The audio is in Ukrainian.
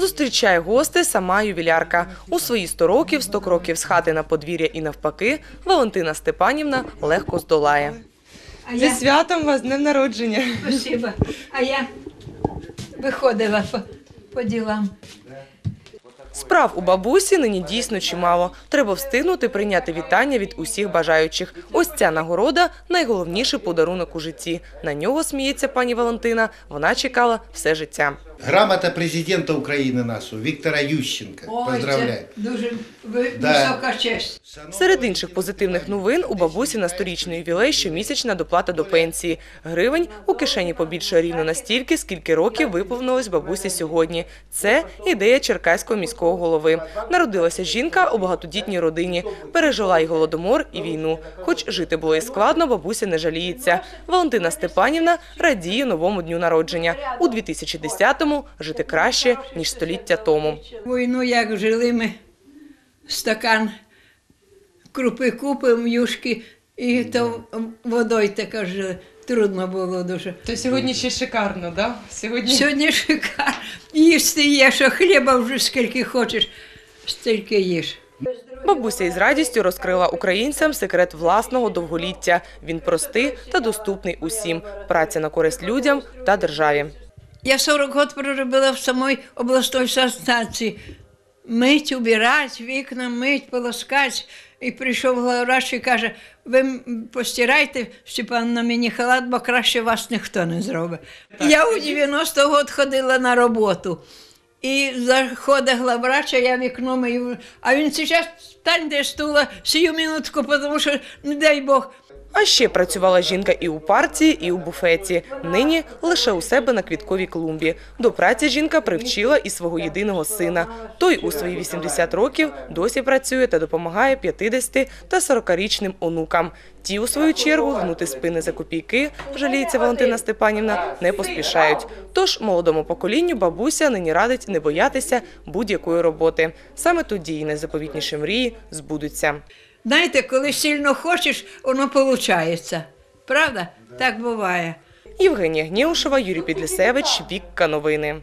Зустрічає гостей сама ювілярка. У свої 100 років, 100 кроків з хати на подвір'я і навпаки, Валентина Степанівна легко здолає. А я, святом вас, днем народження! спасибо. А я виходила по, по ділам. Справ у бабусі нині дійсно чимало. Треба встигнути прийняти вітання від усіх бажаючих. Ось ця нагорода найголовніший подарунок у житті. На нього сміється пані Валентина. Вона чекала все життя. Грамота президента України нашого Віктора Ющенка. Поздравляю. дуже висока честь. Серед інших позитивних новин у бабусі на сторічний ювілей щомісячна доплата до пенсії. Гривень у кишені побільшає рівно настільки, скільки років виповнилось бабусі сьогодні. Це ідея черкаського міського голови. Народилася жінка у багатодітній родині, пережила й голодомор, і війну. Хоч жити було і складно, бабуся не жаліється. Валентина Степанівна радіє новому дню народження. У 2010-му жити краще ніж століття тому. Війну як жили ми, стакан крупи купимо, юшки, і то водою тако жили. Трудно було дуже. То сьогодні ще шикарно, да? Сьогодні Сьогодні шикар. Їсти є, що хліба вже скільки хочеш, стільки їж. Бабуся із радістю розкрила українцям секрет власного довголіття. Він простий та доступний усім. Праця на користь людям та державі. Я 40 років проробила в самій обласній санстанції. Мить, убирать, вікна мить, полоскать. І прийшов главврач і каже, ви постирайте, Степан, на мені халат, бо краще вас ніхто не зробить. Я у 90 год ходила на роботу. І заходить главврач, а я вікно мию. А він зараз стань де стула, сію минутку, тому що, не дай Бог, А ще працювала жінка і у партії, і у буфеті. Нині лише у себе на квітковій клумбі. До праці жінка привчила і свого єдиного сина. Той у свої 80 років досі працює та допомагає 50 та 40-річним онукам. Ті, у свою чергу, гнути спини за копійки, жаліється Валентина Степанівна, не поспішають. Тож молодому поколінню бабуся нині радить не боятися будь-якої роботи. Саме тоді її найзаповітніші мрії збудуться. знаєте, коли сильно хочеш, воно виходить. Правда? Так буває. Євгенія Гнєушева, Юрій Підлісевич, Вікка Новини.